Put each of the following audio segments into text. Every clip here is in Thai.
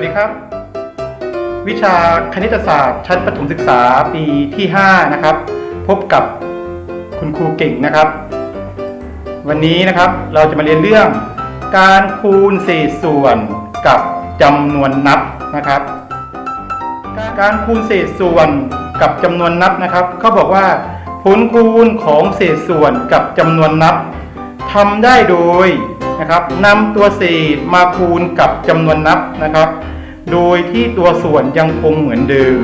วัสดีครับ วิชาคณิตศาสตร์ชั้นประถมศึกษาปีที่ 5 นะครับ พบกับคุณครูเก่งนะครับ วันนี้นะครับเราจะมาเรียนเรื่อง การคูณเศษส่วนกับจำนวนนับนะครับ การคูณเศษส่วนกับจำนวนนับนะครับเขาบอกว่า ผลคูณของเศษส่วนกับจำนวนนับ ทำได้โดยนะครับนำตัวเศษมาคูณกับจำนวนนับนะครับ โดยที่ตัวส่วนยังคงเหมือนเดิม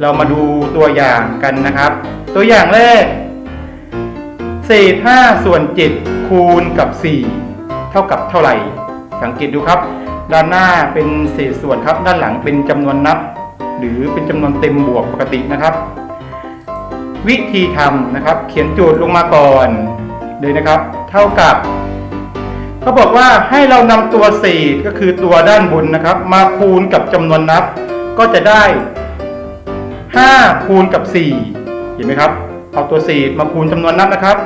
เรามาดูตัวอย่างกันนะครับ ตัวอย่างแรก เศษ 5 ส่วน 7 คูณกับ 4 เท่ากับเท่าไหร่ สังเกตดูครับ ด้านหน้าเป็นเศษส่วนครับ ด้านหลังเป็นจำนวนนับ หรือเป็นจำนวนเต็มบวกปกตินะครับ วิธีทำนะครับ เขียนโจทย์ลงมาก่อน เลยนะครับ เท่ากับเขาบอกว่าให้เรานำตัวเศษก็คือตัวด้านบนนะครับ มาคูณกับจำนวนนับ ก็จะได้ 5 คูณกับ 4 เห็นไหมครับ เอาตัวเศษมาคูณจำนวนนับนะครับ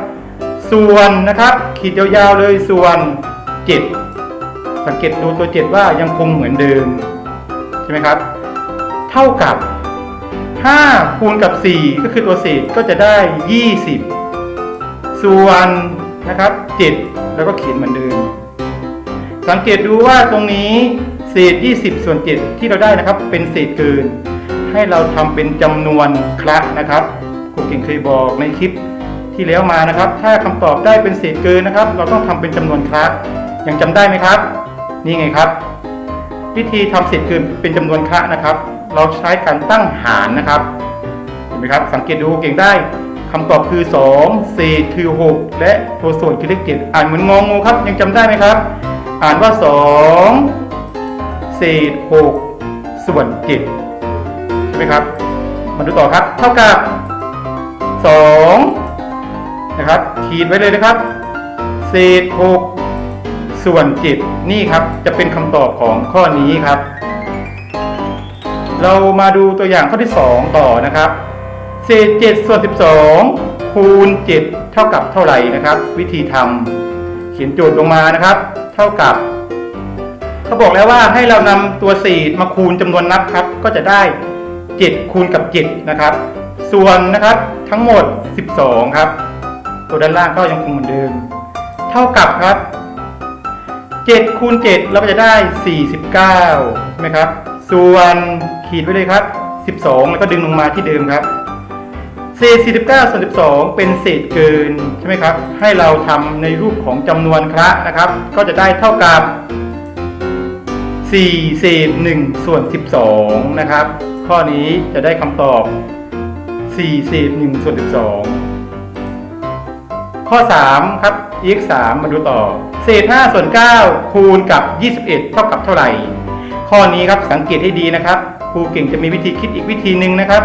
ส่วนนะครับขีดยาวๆเลยส่วน 7 สังเกตดูตัว 7 ว่ายังคงเหมือนเดิม ใช่ไหมครับ เท่ากับ 5 คูณกับ 4 ก็คือตัวเศษก็จะได้ 20 ส่วนนะครับ7แล้วก็เขียนเหมือนเดิม สังเกตดูว่าตรงนี้เศษ 20 ส่วน 7 ที่เราได้นะครับ เป็นเศษเกิน ให้เราทำเป็นจำนวนคละนะครับครูเก่งเคยบอกในคลิปที่แล้วมานะครับ ถ้าคำตอบได้เป็นเศษเกินนะครับ เราต้องทำเป็นจำนวนคละยังจำได้ไหมครับ นี่ไงครับ วิธีทำเศษเกินเป็นจำนวนคละนะครับ เราใช้การตั้งหารนะครับเห็นไหมครับ สังเกตดูเก่งได้ คำตอบคือ 2 เศษคือ 6 และตัวส่วนคือเลข7อ่านเหมือนงองูครับ ยังจำได้ไหมครับ อ่านว่า 2 เศษ 6 ส่วน7ใช่ไหมครับ มาดูต่อครับ เท่ากับ 2 นะครับ ขีดไว้เลยนะครับ เศษ 6 ส่วน7นี่ครับ จะเป็นคำตอบของข้อนี้ครับ เรามาดูตัวอย่างข้อที่ 2 ต่อนะครับ เศษ7ส่วน12 คูณ 7 เท่ากับเท่าไหร่นะครับ วิธีทำเขียนโจทย์ลงมานะครับ เท่ากับ เขาบอกแล้วว่าให้เรานำตัวเศษมาคูณจำนวนนับครับ ก็จะได้ 7 คูณกับ 7 นะครับ ส่วนนะครับทั้งหมด 12 ครับ ตัวด้านล่างก็ยังคงเหมือนเดิม เท่ากับครับ7คูณ7เราก็จะได้ 49ใช่ไหมครับ ส่วนขีดไว้เลยครับ 12 แล้วก็ดึงลงมาที่เดิมครับ 49ส่วน12 เป็นเศษเกินใช่ไหมครับ ให้เราทำในรูปของจำนวนคละนะครับ ก็จะได้เท่ากับ 4 เศษ1ส่วน12 นะครับ ข้อนี้จะได้คำตอบ 4 เศษ1ส่วน12 ข้อ 3 ครับ x 3มาดูต่อ เศษ5ส่วน9คูณกับ 21 เท่ากับเท่าไหร่ ข้อนี้ครับสังเกตให้ดีนะครับครูเก่งจะมีวิธีคิดอีกวิธีหนึ่งนะครับ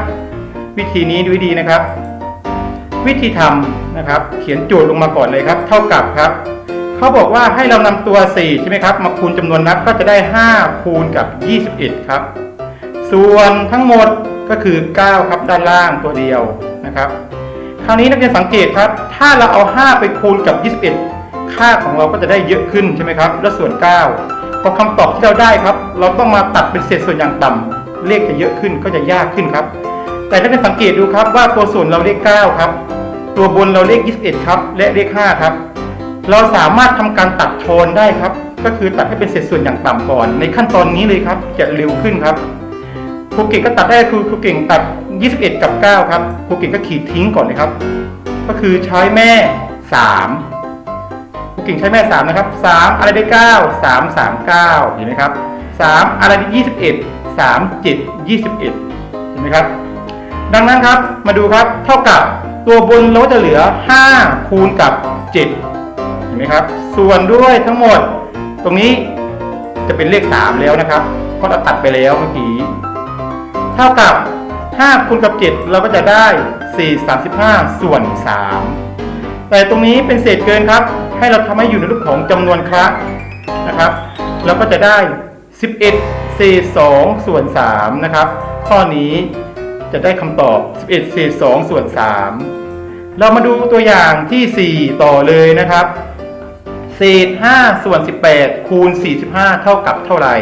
วิธีนี้ดูให้ดีนะครับ วิธีทำนะครับ เขียนโจทย์ลงมาก่อนเลยครับ เท่ากับครับเขาบอกว่าให้เรานำตัว4ใช่ไหมครับมาคูณจำนวนนับก็จะได้ 5 คูณกับ 21 ครับ ส่วนทั้งหมดก็คือ 9 ครับด้านล่างตัวเดียวนะครับ คราวนี้นักเรียนสังเกตครับ ถ้าเราเอา 5 ไปคูณกับ 21 ค่าของเราก็จะได้เยอะขึ้นใช่ไหมครับ และส่วน 9 พอคำตอบที่เราได้ครับ เราต้องมาตัดเป็นเศษส่วนอย่างต่ำเลขจะเยอะขึ้นก็จะยากขึ้นครับ แต่นักเรียนสังเกตดูครับว่าตัวส่วนเราเลข9ครับ ตัวบนเราเลข21ครับ และเลข5ครับ เราสามารถทำการตัดทนได้ครับ ก็คือตัดให้เป็นเศษส่วนอย่างต่ำก่อน ในขั้นตอนนี้เลยครับจะเร็วขึ้นครับครูเก่งก็ตัดได้คือครูเก่งตัด 21 กับ 9 ครับครูเก่งก็ขีดทิ้งก่อนเลยครับ ก็คือใช้แม่ 3ครูเก่งใช้แม่ 3 นะครับ 3 อะไรได้ 9 3 3 9 เห็นไหมครับ 3 อะไรได้ 21 3 7 21 เห็นไหมครับ ดังนั้นครับมาดูครับเท่ากับตัวบนเราจะเหลือ 5 คูณกับ 7 เห็นไหมครับ ส่วนด้วยทั้งหมด ตรงนี้จะเป็นเลข 3 แล้วนะครับเพราะเราตัดไปแล้วเมื่อกี้เท่ากับ 5 คูณกับ 7 เราก็จะได้ 4 35 ส่วน 3 แต่ตรงนี้เป็นเศษเกินครับ ให้เราทำให้อยู่ในรูปของจำนวนครั้งนะครับ เราก็จะได้ 11 4 2 ส่วน 3 นะครับ ข้อนี้ จะได้คำตอบ 11เศษ2ส่วน 3 เรามาดูตัวอย่างที่ 4 ต่อเลยนะครับ เศษ 5 ส่วน 18 คูณ 45 เท่ากับเท่าไหร่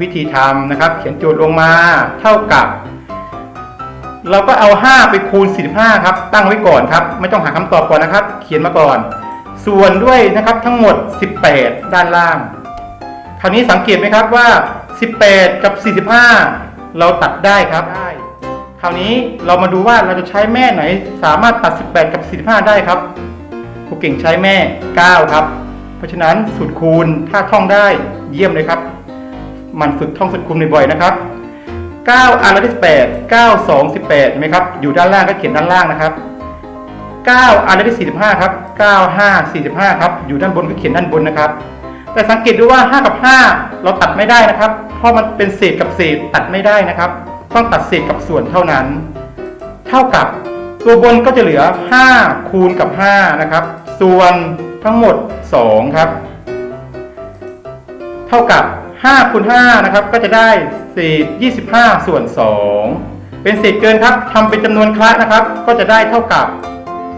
วิธีทำนะครับ เขียนโจทย์ลงมาเท่ากับ เราก็เอา 5 ไปคูณ 45 ครับ ตั้งไว้ก่อนครับ ไม่ต้องหาคำตอบก่อนนะครับ เขียนมาก่อน ส่วนด้วยนะครับทั้งหมด 18 ด้านล่าง คราวนี้สังเกตไหมครับว่า 18 กับ 45 เราตัดได้ครับ ราวนี้เรามาดูว่าเราจะใช้แม่ไหนสามารถตัด 18 กับ 45 ได้ครับครูเก่งใช้แม่ 9 ครับ เพราะฉะนั้นสูตรคูณถ้าท่องได้เยี่ยมเลยครับ มันฝึกท่องสูตรคูณบ่อยๆนะครับ 9อันละที่18 9 2 18เห็นไหมครับ อยู่ด้านล่างก็เขียนด้านล่างนะครับ 9อันละที่45 ครับ 9 5 45 ครับ อยู่ด้านบนก็เขียนด้านบนนะครับ แต่สังเกตดูว่า 5 กับ 5 เราตัดไม่ได้นะครับ เพราะมันเป็นเศษกับเศษตัดไม่ได้นะครับ ต้องตัดเศษกับส่วนเท่านั้น เท่ากับตัวบนก็จะเหลือ 5 คูณกับ 5 นะครับ ส่วนทั้งหมด 2 ครับ เท่ากับ 5 คูณ 5 นะครับ ก็จะได้เศษ 25 ส่วน 2 เป็นเศษเกินครับทำเป็นจำนวนคละนะครับ ก็จะได้เท่ากับ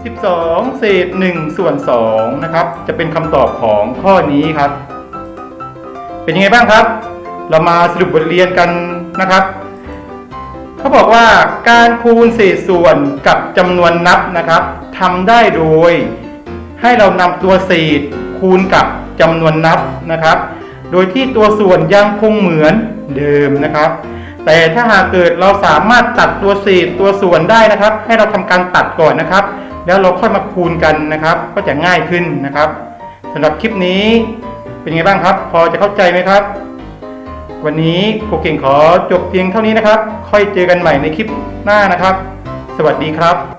12 เศษ 1 ส่วน 2 นะครับ จะเป็นคำตอบของข้อนี้ครับ เป็นยังไงบ้างครับ เรามาสรุปบทเรียนกันนะครับ เขาบอกว่าการคูณเศษส่วนกับจำนวนนับนะครับทำได้โดย ให้เรานำตัวเศษคูณกับจำนวนนับนะครับ โดยที่ตัวส่วนยังคงเหมือนเดิมนะครับ แต่ถ้าหากเกิดเราสามารถตัดตัวเศษตัวส่วนได้นะครับ ให้เราทำการตัดก่อนนะครับ แล้วเราค่อยมาคูณกันนะครับ ก็จะง่ายขึ้นนะครับสำหรับคลิปนี้เป็นไงบ้างครับ พอจะเข้าใจไหมครับ วันนี้ครูเก่งขอจบเพียงเท่านี้นะครับ ค่อยเจอกันใหม่ในคลิปหน้านะครับ สวัสดีครับ